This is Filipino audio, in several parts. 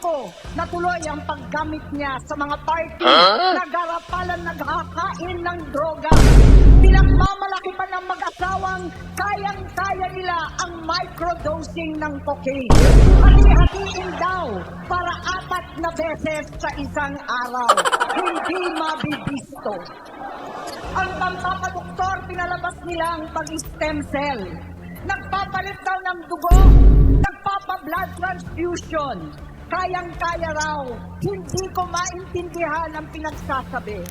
ko na tuloy ang paggamit niya sa mga party na garapalan naghakain ng droga. Pinagmamalaki pa ng mag-asawang kayang-kaya nila ang microdosing ng cocaine. Hati-hatiin daw para apat na beses sa isang araw. Hindi mabibisto. Ang pampapadoktor, pinalabas nila ang pag-stem cell. Nagpapalit daw ng dugo, nagpapa-blood transfusion. Kayang-kaya raw, hindi ko maintindihan ang pinagsasabi.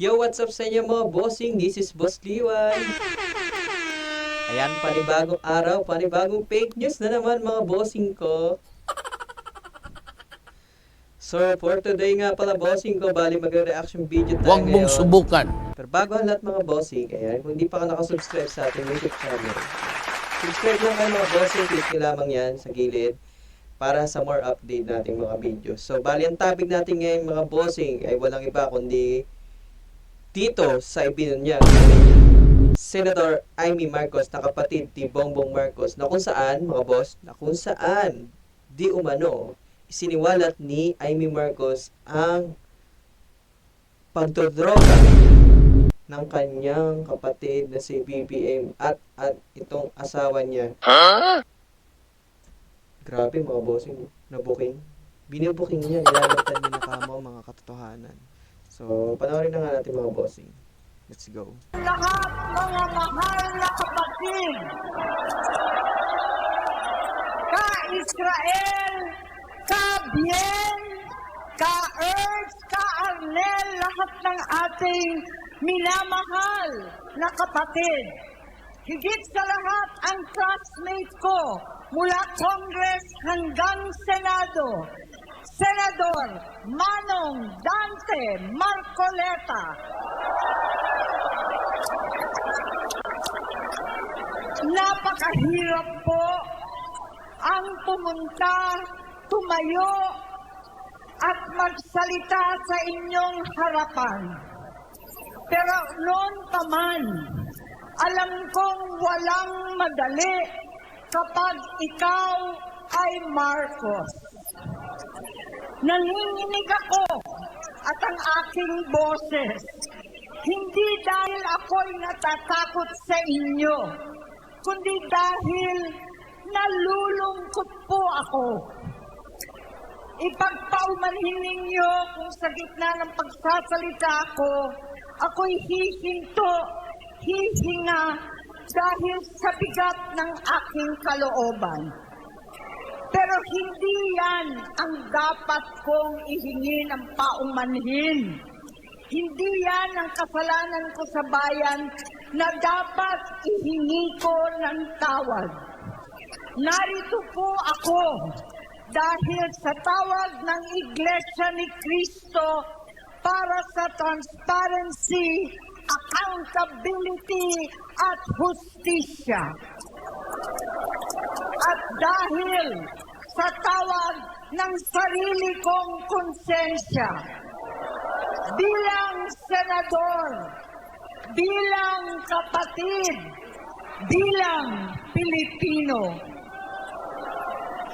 Yo, what's up sa inyo mga bossing? This is Boss Liwan. Ayan, panibagong araw, panibagong fake news na naman mga bossing ko. So, for today nga pala bossing ko, bali magre-reaction video tayo Huwag mong ngayon. subukan. Pero bago ang lahat mga bossing, ayan, kung hindi pa ka nakasubscribe sa ating YouTube channel, subscribe lang kayo mga bossing, click nyo lamang yan sa gilid para sa more update nating mga videos. So, bali ang topic natin ngayon mga bossing ay walang iba kundi dito sa niya Senator Amy Marcos na kapatid ni Bongbong Marcos na kung saan, mga boss, na kung saan di umano isiniwalat ni Amy Marcos ang pagdodroga ng kanyang kapatid na si BBM at at itong asawa niya. Grabe mga bossing, nabuking. Binubuking niya, nilalagtan niya na kamo mga katotohanan. So, panoorin na nga natin mga bossing. Let's go. Lahat mga mahal na kapatid, ka-Israel, ka-Bien, ka-Earth, ka-Arnel, lahat ng ating minamahal na kapatid. Higit sa lahat ang classmate ko mula Congress hanggang Senado, Senador Manong Dante Marcoleta. Napakahirap po ang pumunta, tumayo, at magsalita sa inyong harapan. Pero noon pa man, alam kong walang madali kapag ikaw ay Marcos. Nanginginig ako at ang aking boses. Hindi dahil ako'y natatakot sa inyo, kundi dahil nalulungkot po ako. Ipagpaumanhin ninyo kung sa gitna ng pagsasalita ko, ako'y hihinto, hihinga dahil sa bigat ng aking kalooban. Pero hindi yan ang dapat kong ihingin ang paumanhin. Hindi yan ang kasalanan ko sa bayan na dapat ihingi ko ng tawad. Narito po ako dahil sa tawag ng Iglesia ni Cristo para sa transparency, accountability at hustisya. At dahil sa tawag ng sarili kong konsensya, bilang senador, bilang kapatid, bilang Pilipino.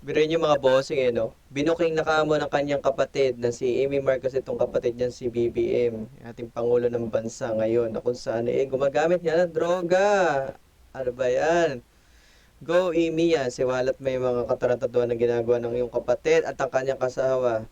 Biruin niyo mga bossing eh, no? Binuking na kamo ng kanyang kapatid na si Amy Marcos itong kapatid niyan si BBM, ating Pangulo ng Bansa ngayon, na kung saan eh, gumagamit niya ng droga. Ano ba yan? Go, Amy yan. Siwalat may mga katarantaduan na ginagawa ng iyong kapatid at ang kanyang kasawa.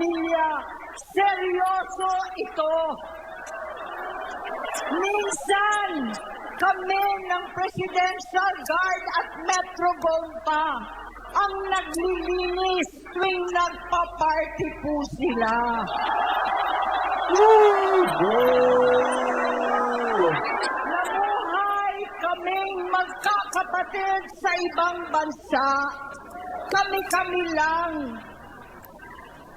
Pamilya, seryoso ito. Minsan, kami ng Presidential Guard at Metro Gompa ang naglilinis tuwing nagpa-party po sila. Namuhay kaming magkakapatid sa ibang bansa. Kami-kami lang.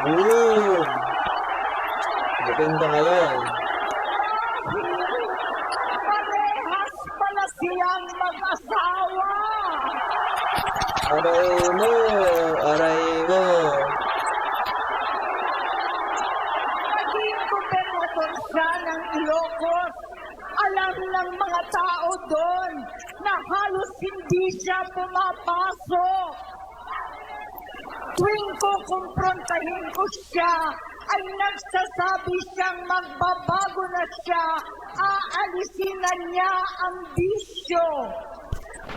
Boom! Maganda ngayon. Parehas pala silang mag-asawa. Aray mo! Aray mo! Naging gobernador siya ng Ilocos. Alam ng mga tao doon na halos hindi siya pumapasok. Tuwing ko kumprontahin ko siya, ay nagsasabi siyang magbabago na siya, aalisin na niya ang bisyo.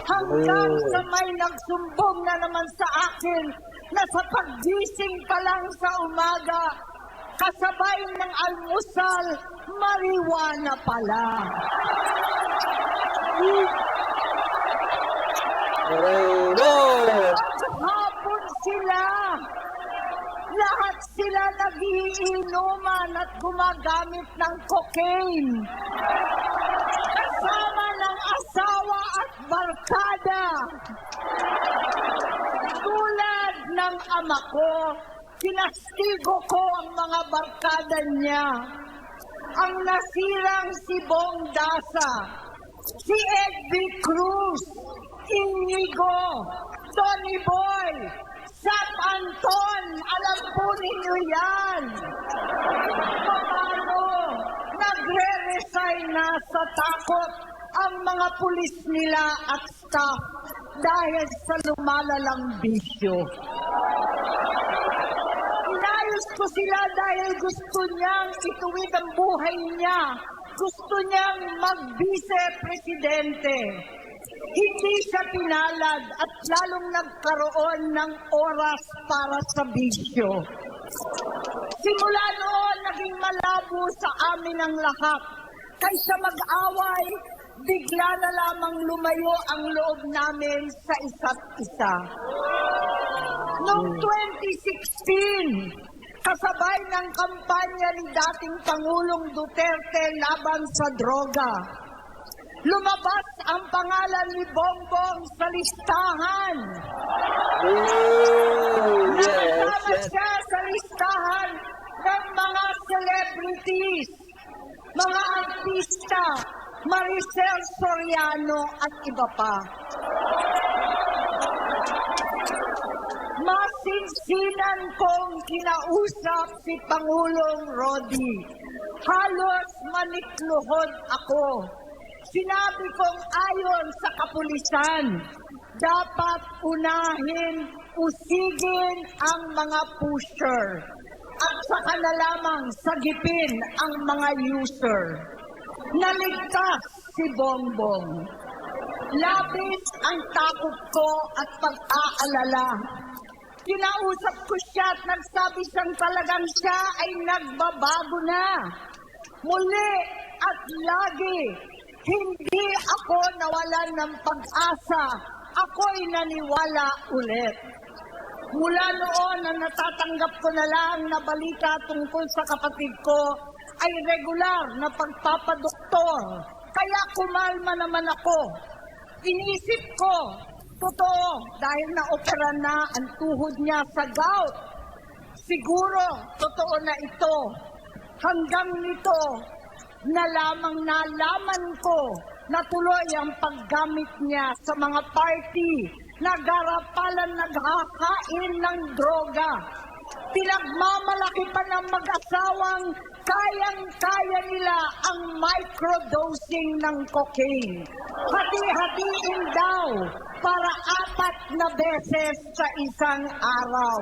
Hanggang Oh. sa may nagsumbong na naman sa akin na sa paggising pa lang sa umaga, kasabay ng almusal, mariwana pala. Aray mo! Hapon sila. Lahat sila nagiinuman at gumagamit ng cocaine. Kasama ng asawa at barkada. Tulad ng ama ko, kinastigo ko ang mga barkada niya. Ang nasirang si Bong Dasa, si Edby Cruz, Inigo, Tony Boy, Sat Anton, alam po ninyo yan. Paano nagre-resign na sa takot ang mga pulis nila at staff dahil sa lumalalang bisyo. Inayos ko sila dahil gusto niyang ituwid ang buhay niya. Gusto niyang mag-vice-presidente. Hindi siya pinalad at lalong nagkaroon ng oras para sa bisyo. Simula noon, naging malabo sa amin ang lahat. Kaysa mag-away, bigla na lamang lumayo ang loob namin sa isa't isa. Noong 2016, kasabay ng kampanya ni dating Pangulong Duterte laban sa droga, lumabas ang pangalan ni Bongbong sa listahan. Ooh, yes, yes. siya sa listahan ng mga celebrities, mga artista, Maricel Soriano at iba pa. Masinsinan kong kinausap si Pangulong Rodi. Halos manikluhod ako. Sinabi kong ayon sa kapulisan, dapat unahin, usigin ang mga pusher at saka na lamang sagipin ang mga user. Naligtas si Bongbong. Labis ang takot ko at pag-aalala. Kinausap ko siya at nagsabi siyang talagang siya ay nagbabago na. Muli at lagi, hindi ako nawalan ng pag-asa. Ako'y naniwala ulit. Mula noon na natatanggap ko na lang na balita tungkol sa kapatid ko ay regular na pagpapadoktor. Kaya kumalma naman ako. Inisip ko, totoo, dahil na-opera na ang tuhod niya sa gout. Siguro, totoo na ito. Hanggang nito, na lamang nalaman ko na tuloy ang paggamit niya sa mga party na garapalan naghakain ng droga. Pinagmamalaki pa ng mag-asawang kayang-kaya nila ang microdosing ng cocaine. Hati-hatiin daw para apat na beses sa isang araw.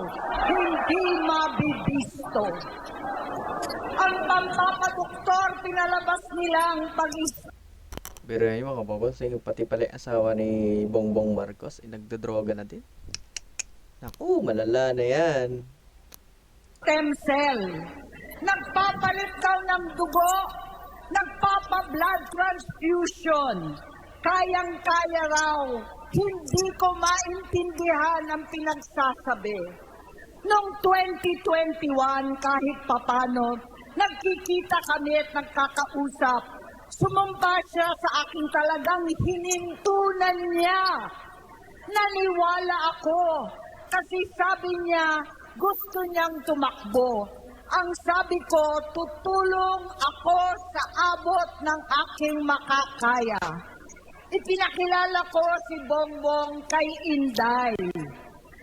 Hindi mabibisto. Ang pampapadoktor, pinalabas nila ang pag Pero yun mga kabobossing, pati pala yung asawa ni Bongbong Marcos, ay nagdodroga na din. Naku, malala na yan. stem cell. Nagpapalit daw ng dugo, nagpapa-blood transfusion. Kayang-kaya raw. Hindi ko maintindihan ang pinagsasabi. Noong 2021, kahit papano, nagkikita kami at nagkakausap. Sumumpa siya sa aking talagang hinintunan niya. Naniwala ako kasi sabi niya gusto niyang tumakbo. Ang sabi ko, tutulong ako sa abot ng aking makakaya. Ipinakilala ko si Bongbong kay Inday.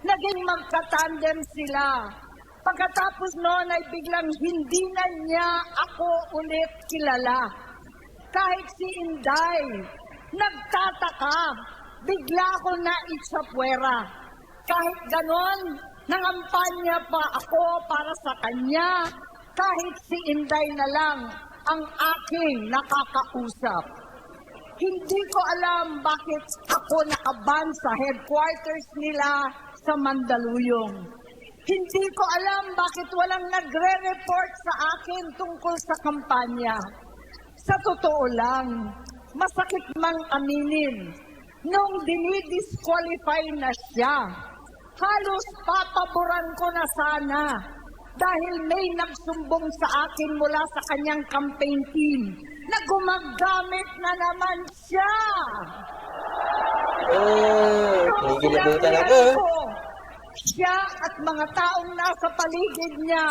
Naging magkatandem sila. Pagkatapos noon ay biglang hindi na niya ako ulit kilala. Kahit si Inday, nagtataka, bigla ko na itsapwera. Kahit ganon, nangampanya pa ako para sa kanya, kahit si Inday na lang ang aking nakakausap. Hindi ko alam bakit ako nakaban sa headquarters nila sa Mandaluyong. Hindi ko alam bakit walang nagre-report sa akin tungkol sa kampanya. Sa totoo lang, masakit mang aminin, nung dinidisqualify na siya, halos papaboran ko na sana dahil may nagsumbong sa akin mula sa kanyang campaign team na gumagamit na naman siya. Oh, kinikilabutan sinabihan ako. ko, Siya at mga taong nasa paligid niya,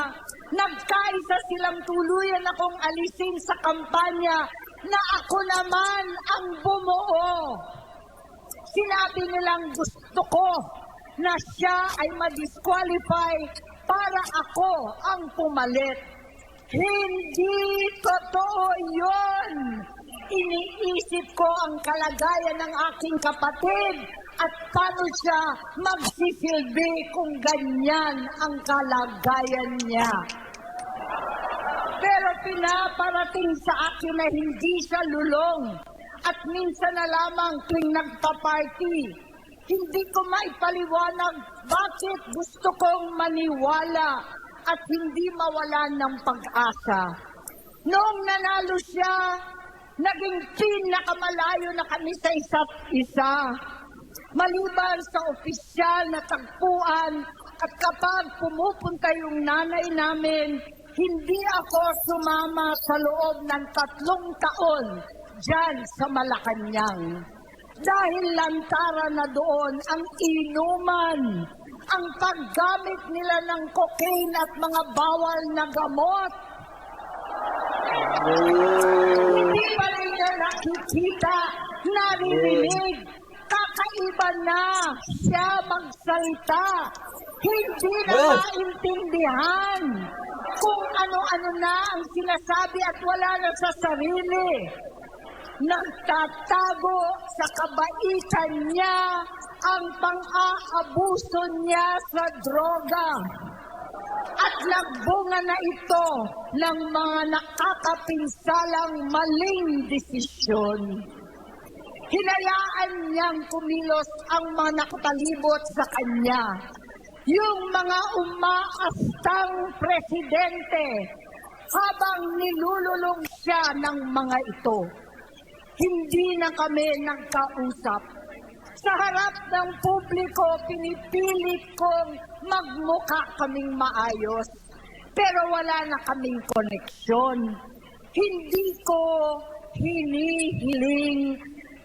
nagkaisa silang tuluyan akong alisin sa kampanya na ako naman ang bumuo. Sinabi nilang gusto ko na siya ay ma-disqualify para ako ang pumalit. Hindi totoo yun. Iniisip ko ang kalagayan ng aking kapatid at paano siya magsisilbi kung ganyan ang kalagayan niya. Pero pinaparating sa akin na hindi siya lulong at minsan na lamang tuwing nagpa-party. Hindi ko maipaliwanag bakit gusto kong maniwala at hindi mawalan ng pag-asa. Noong nanalo siya, naging pinakamalayo na kami sa isa't isa. Maliban sa opisyal na tagpuan at kapag pumupunta yung nanay namin, hindi ako sumama sa loob ng tatlong taon dyan sa Malacanang. Dahil lantara na doon ang inuman, ang paggamit nila ng cocaine at mga bawal na gamot. Hindi pa rin niya nakikita, naririnig, kakaiba na siya magsalita. Hindi na Oh. maintindihan kung ano-ano na ang sinasabi at wala na sa sarili. Nagtatago sa kabaitan niya ang pang-aabuso niya sa droga. At nagbunga na ito ng mga nakakapinsalang maling desisyon. Hinayaan niyang kumilos ang mga nakapalibot sa kanya. Yung mga umaastang presidente habang nilululong siya ng mga ito. Hindi na kami nagkausap. Sa harap ng publiko, pinipilit kong magmukha kaming maayos. Pero wala na kaming koneksyon. Hindi ko hinihiling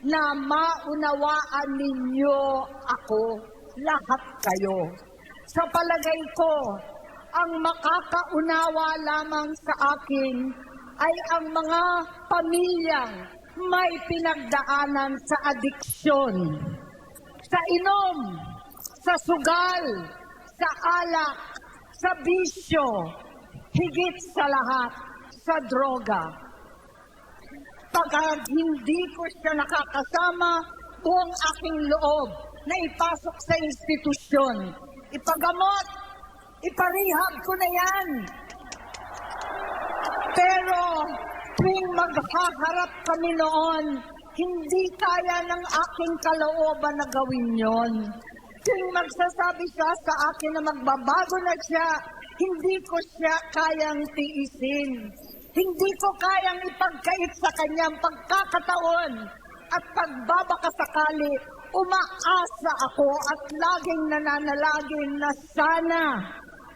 na maunawaan ninyo ako, lahat kayo. Sa palagay ko, ang makakaunawa lamang sa akin ay ang mga pamilyang may pinagdaanan sa adiksyon, sa inom, sa sugal, sa alak, sa bisyo, higit sa lahat, sa droga. Pagka hindi ko siya nakakasama, buong aking loob na ipasok sa institusyon. Ipagamot, iparehab ko na yan. Pero tuwing maghaharap kami noon, hindi kaya ng aking kalooban na gawin yon. Tuwing magsasabi siya sa akin na magbabago na siya, hindi ko siya kayang tiisin. Hindi ko kayang ipagkait sa kanyang pagkakataon at pagbabakasakali, umaasa ako at laging nananalangin na sana,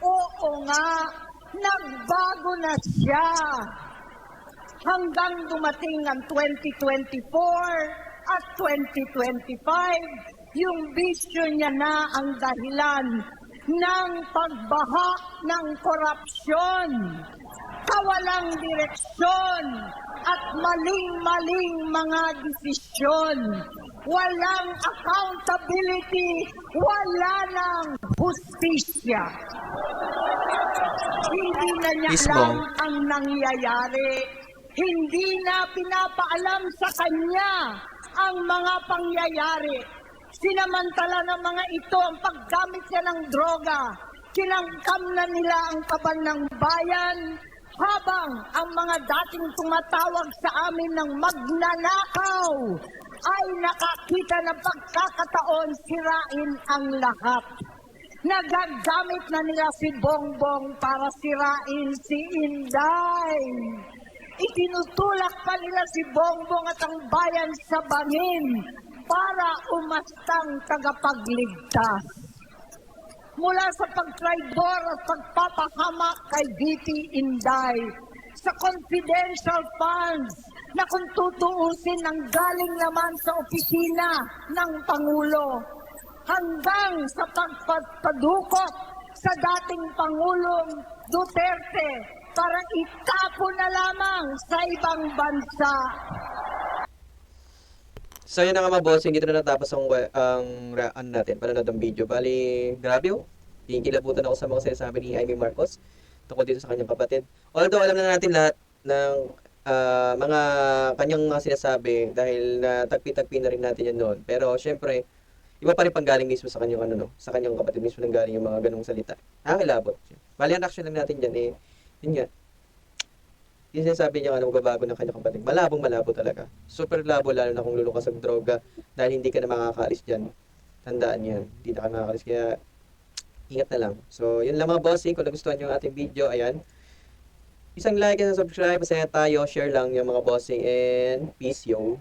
oo nga, nagbago na siya. Hanggang dumating ang 2024 at 2025, yung bisyo niya na ang dahilan ng pagbaha ng korupsyon, kawalang direksyon, at maling-maling mga desisyon. Walang accountability, wala ng hustisya. Hindi na niya alam ang nangyayari. Hindi na pinapaalam sa kanya ang mga pangyayari. Sinamantala ng mga ito ang paggamit niya ng droga. Kinangkam na nila ang kaban ng bayan habang ang mga dating tumatawag sa amin ng magnanakaw ay nakakita ng pagkakataon sirain ang lahat. Nagagamit na nila si Bongbong para sirain si Inday. Itinutulak pa nila si Bongbong at ang bayan sa bangin para umastang tagapagligtas. Mula sa pagtraidor at pagpapahamak kay VP Inday, sa confidential funds na kung tutuusin ang galing naman sa opisina ng Pangulo, hanggang sa pagpadukot sa dating Pangulong Duterte para itapo na lamang sa ibang bansa. So yun na nga mga bossing, dito na natapos ang, ang ra- ano natin, panonood ng video. Bali, grabe oh. Kikilabutan ako sa mga sinasabi ni Jaime Marcos tungkol dito sa kanyang kapatid. Although alam na natin lahat ng ah, mga kanyang mga sinasabi dahil natagpi-tagpi na rin natin yan noon. Pero syempre, iba pa rin panggaling mismo sa kanyang ano no, sa kanyang kapatid mismo nang galing yung mga ganong salita. Nakakilabot. Bali, ang reaction lang natin dyan eh, yun nga, yung sinasabi niya ano, magbabago ng kanyang kapatid. Malabong malabo talaga. Super labo lalo na kung lulukas ang droga dahil hindi ka na makakaalis dyan. Tandaan yan. Hindi na ka makakaalis. Kaya ingat na lang. So, yun lang mga bossing. Kung nagustuhan nyo ang ating video, ayan. Isang like and subscribe. Masaya tayo. Share lang yung mga bossing. And peace, yo.